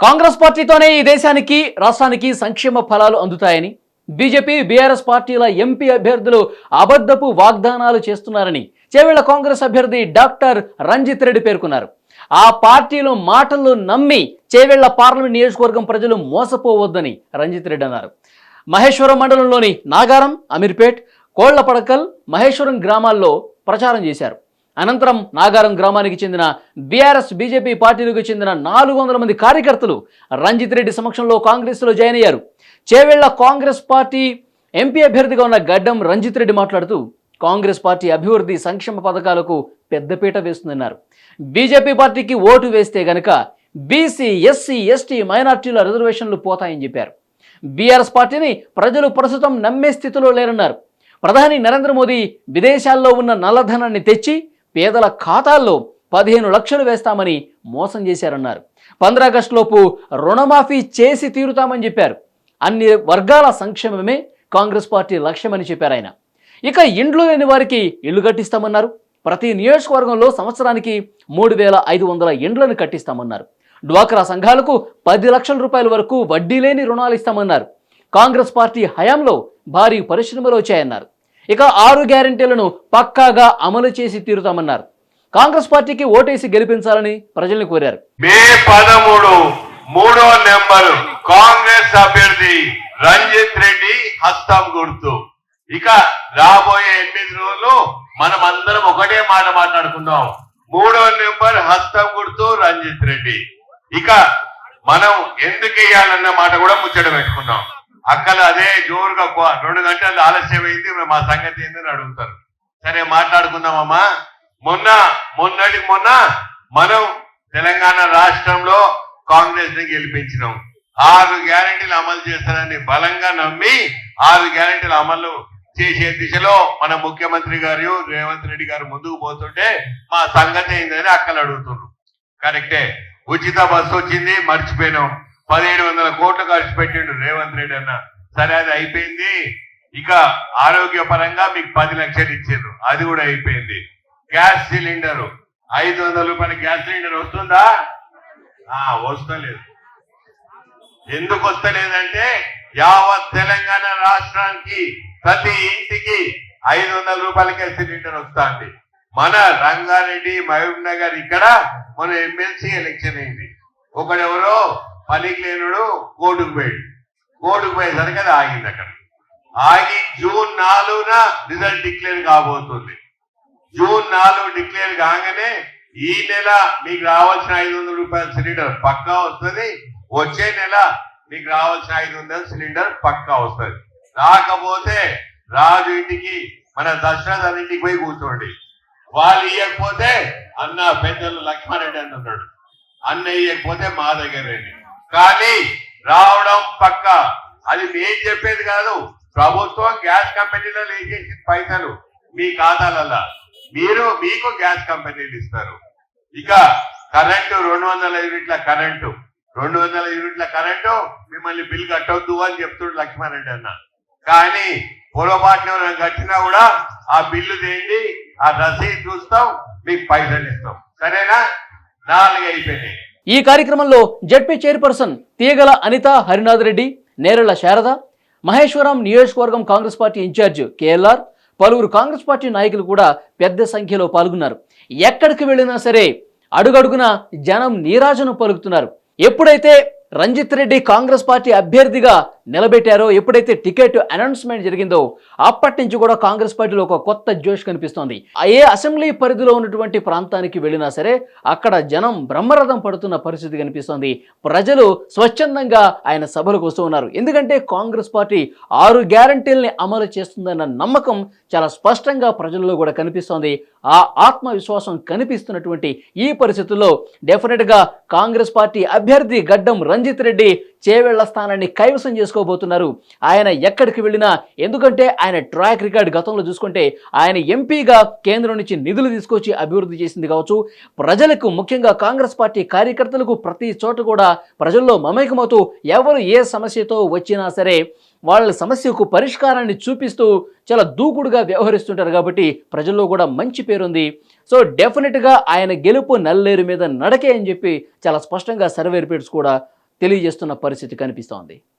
కాంగ్రెస్ పార్టీతోనే ఈ దేశానికి రాష్ట్రానికి సంక్షేమ ఫలాలు అందుతాయని బీజేపీ బీఆర్ఎస్ పార్టీల ఎంపీ అభ్యర్థులు అబద్ధపు వాగ్దానాలు చేస్తున్నారని చేవేళ్ళ కాంగ్రెస్ అభ్యర్థి డాక్టర్ రంజిత్ రెడ్డి పేర్కొన్నారు. ఆ పార్టీలు మాటలు నమ్మి చేవేళ్ళ పార్లమెంట్ నియోజకవర్గం ప్రజలు మోసపోవద్దని రంజిత్ రెడ్డి అన్నారు. మహేశ్వరం మండలంలోని నాగారం అమీర్పేట్ కోళ్ళపడకల్ మహేశ్వరం గ్రామాల్లో ప్రచారం చేశారు. అనంతరం నాగారం గ్రామానికి చెందిన బీఆర్ఎస్ బీజేపీ పార్టీలకు చెందిన నాలుగు వందల మంది కార్యకర్తలు రంజిత్ రెడ్డి సమక్షంలో కాంగ్రెస్లో జాయిన్ అయ్యారు. చేవేళ్ళ కాంగ్రెస్ పార్టీ ఎంపీ అభ్యర్థిగా ఉన్న గడ్డం రంజిత్ రెడ్డి మాట్లాడుతూ కాంగ్రెస్ పార్టీ అభివృద్ధి సంక్షేమ పథకాలకు పెద్దపీట వేస్తుందన్నారు. బీజేపీ పార్టీకి ఓటు వేస్తే గనక బీసీ ఎస్సీ ఎస్టీ మైనార్టీల రిజర్వేషన్లు పోతాయని చెప్పారు. బీఆర్ఎస్ పార్టీని ప్రజలు ప్రస్తుతం నమ్మే స్థితిలో లేరన్నారు. ప్రధాని నరేంద్ర మోదీ విదేశాల్లో ఉన్న నల్లధనాన్ని తెచ్చి పేదల ఖాతాల్లో పదిహేను లక్షలు వేస్తామని మోసం చేశారన్నారు. పంద్రాగస్టులోపు రుణమాఫీ చేసి తీరుతామని చెప్పారు. అన్ని వర్గాల సంక్షేమమే కాంగ్రెస్ పార్టీ లక్ష్యమని చెప్పారు ఆయన. ఇక ఇండ్లు లేని వారికి ఇల్లు కట్టిస్తామన్నారు. ప్రతి నియోజకవర్గంలో సంవత్సరానికి మూడు వేల ఐదు వందల ఇండ్లను కట్టిస్తామన్నారు. డ్వాక్రా సంఘాలకు పది లక్షల రూపాయల వరకు వడ్డీ లేని రుణాలు ఇస్తామన్నారు. కాంగ్రెస్ పార్టీ హయాంలో భారీ పరిశ్రమలు వచ్చాయన్నారు. ఇక ఆరు గ్యారంటీలను పక్కాగా అమలు చేసి తీరుతామన్నారు. కాంగ్రెస్ పార్టీకి ఓటేసి గెలిపించాలని ప్రజల్ని కోరారు. మే పదమూడు మూడో నెంబర్ కాంగ్రెస్ అభ్యర్థి రంజిత్ రెడ్డి హస్తం గుర్తు ఇక రాబోయే ఎనిమిది రోజులు మనం అందరం ఒకటే మాట మాట్లాడుకుందాం. మూడో నెంబర్ హస్తం గుర్తు రంజిత్ రెడ్డి. ఇక మనం ఎందుకు వేయాలన్న మాట కూడా ముచ్చట పెట్టుకున్నాం అక్కలు అదే జోరుగా కో- రెండు గంటలు ఆలస్యం అయింది మా సంగతి ఏందని అడుగుతారు. సరే మాట్లాడుకుందామమ్మా. మొన్న మొన్నటి మొన్న మనం తెలంగాణ రాష్ట్రంలో కాంగ్రెస్ని గెలిపించినాం. ఆరు గ్యారెంటీలు అమలు చేస్తారని బలంగా నమ్మి ఆరు గ్యారెంటీలు అమలు చేసే దిశలో మన ముఖ్యమంత్రి గారు రేవంత్ రెడ్డి గారు ముందుకు పోతుంటే మా సంగతి ఏందని అక్కలు అడుగుతున్నారు కరెక్టే. ఉచిత బస్సు వచ్చింది మర్చిపోయినాం. పదిహేడు వందల కోట్లు ఖర్చు పెట్టిండు రేవంత్ రెడ్డి అన్న. సరే అది అయిపోయింది. ఇక ఆరోగ్య పరంగా మీకు పది లక్షలు ఇచ్చిండ్రు. అది కూడా అయిపోయింది. Gas cylinder. ఐదు వందల రూపాయల గ్యాస్ సిలిండర్ వస్తుందా? ఆ వస్తలేదు. ఎందుకు వస్తలేదంటే యావత్ తెలంగాణ రాష్ట్రానికి ప్రతి ఇంటికి ఐదు వందల రూపాయలకే సిలిండర్ వస్తుంది. మన రంగారెడ్డి మహబూబ్ నగర్ ఇక్కడ మన ఎమ్మెల్సీ ఎలక్షన్ అయింది. ఒకడెవరో? పనికి లేనుడు కోర్టుకు పోయాడు. కోర్టుకు పోయేసరికి అది ఆగింది అక్కడ. ఆగి జూన్ నాలుగున రిజల్ట్ డిక్లేర్ కాబోతుంది. జూన్ నాలుగు డిక్లేర్ కాగానే ఈ నెల మీకు రావాల్సిన ఐదు వందల రూపాయల సిలిండర్ పక్కా వస్తుంది. వచ్చే నెల మీకు రావాల్సిన ఐదు వందల సిలిండర్ పక్కా వస్తుంది. రాకపోతే రాజు ఇంటికి మన దశరథ ఇంటికి పోయి కూర్చోండి. వాళ్ళు ఇవ్వకపోతే అన్న పెద్దలు లక్ష్మారెడ్డి అని ఉన్నాడు అన్న ఇవ్వకపోతే మా దగ్గర రండి. కానీ రావడం పక్క. అది నేను చెప్పేది కాదు. ప్రభుత్వం గ్యాస్ కంపెనీలో వేసేసిన పైసలు మీ ఖాతాలల్లా. మీరు మీకు గ్యాస్ కంపెనీలు ఇస్తారు. ఇక కరెంటు రెండు వందల యూనిట్ల కరెంటు. రెండు వందల యూనిట్ల కరెంటు మిమ్మల్ని బిల్ కట్టొద్దు అని చెప్తుడు లక్ష్మారెడ్డి అన్న. కానీ పొరపాటున ఎవరైనా కట్టినా కూడా ఆ బిల్లు తేండి ఆ రసీదు చూస్తాం మీకు పైసలు ఇస్తాం. సరేనా? నాలుగు అయిపోయినాయి. ఈ కార్యక్రమంలో జడ్పీ చైర్పర్సన్ తీగల అనిత హరినాథ్ రెడ్డి నేరళ్ళ శారద మహేశ్వరం నియోజకవర్గం కాంగ్రెస్ పార్టీ ఇన్ఛార్జ్ కేఎల్ఆర్ పలువురు కాంగ్రెస్ పార్టీ నాయకులు కూడా పెద్ద సంఖ్యలో పాల్గొన్నారు. ఎక్కడికి వెళ్ళినా సరే అడుగడుగున జనం నీరాజను పలుకుతున్నారు. ఎప్పుడైతే రంజిత్ రెడ్డి కాంగ్రెస్ పార్టీ అభ్యర్థిగా నిలబెట్టారో ఎప్పుడైతే టికెట్ అనౌన్స్మెంట్ జరిగిందో అప్పటి నుంచి కూడా కాంగ్రెస్ పార్టీలో ఒక కొత్త జోష్ కనిపిస్తోంది. ఏ అసెంబ్లీ పరిధిలో ఉన్నటువంటి ప్రాంతానికి వెళ్ళినా సరే అక్కడ జనం బ్రహ్మరథం పడుతున్న పరిస్థితి కనిపిస్తోంది. ప్రజలు స్వచ్ఛందంగా ఆయన సభలకు వస్తూ ఉన్నారు. ఎందుకంటే కాంగ్రెస్ పార్టీ ఆరు గ్యారంటీల్ని అమలు చేస్తుందన్న నమ్మకం చాలా స్పష్టంగా ప్రజల్లో కూడా కనిపిస్తోంది. ఆ ఆత్మవిశ్వాసం కనిపిస్తున్నటువంటి ఈ పరిస్థితుల్లో డెఫినెట్గా కాంగ్రెస్ పార్టీ అభ్యర్థి గడ్డం రంజిత్ రెడ్డి చేవేళ్ళ స్థానాన్ని కైవసం చేసుకోబోతున్నారు. ఆయన ఎక్కడికి వెళ్ళినా ఎందుకంటే ఆయన ట్రాక్ రికార్డ్ గతంలో చూసుకుంటే ఆయన ఎంపీగా కేంద్రం నుంచి నిధులు తీసుకొచ్చి అభివృద్ధి చేసింది కావచ్చు. ప్రజలకు ముఖ్యంగా కాంగ్రెస్ పార్టీ కార్యకర్తలకు ప్రతి చోట కూడా ప్రజల్లో మమేకమవుతూ ఎవరు ఏ సమస్యతో వచ్చినా సరే వాళ్ళ సమస్యకు పరిష్కారాన్ని చూపిస్తూ చాలా దూకుడుగా వ్యవహరిస్తుంటారు కాబట్టి ప్రజల్లో కూడా మంచి పేరుంది. సో డెఫినెట్గా ఆయన గెలుపు నల్లేరు మీద నడకే అని చెప్పి చాలా స్పష్టంగా సర్వే కూడా తెలియజేస్తున్న పరిస్థితి కనిపిస్తోంది.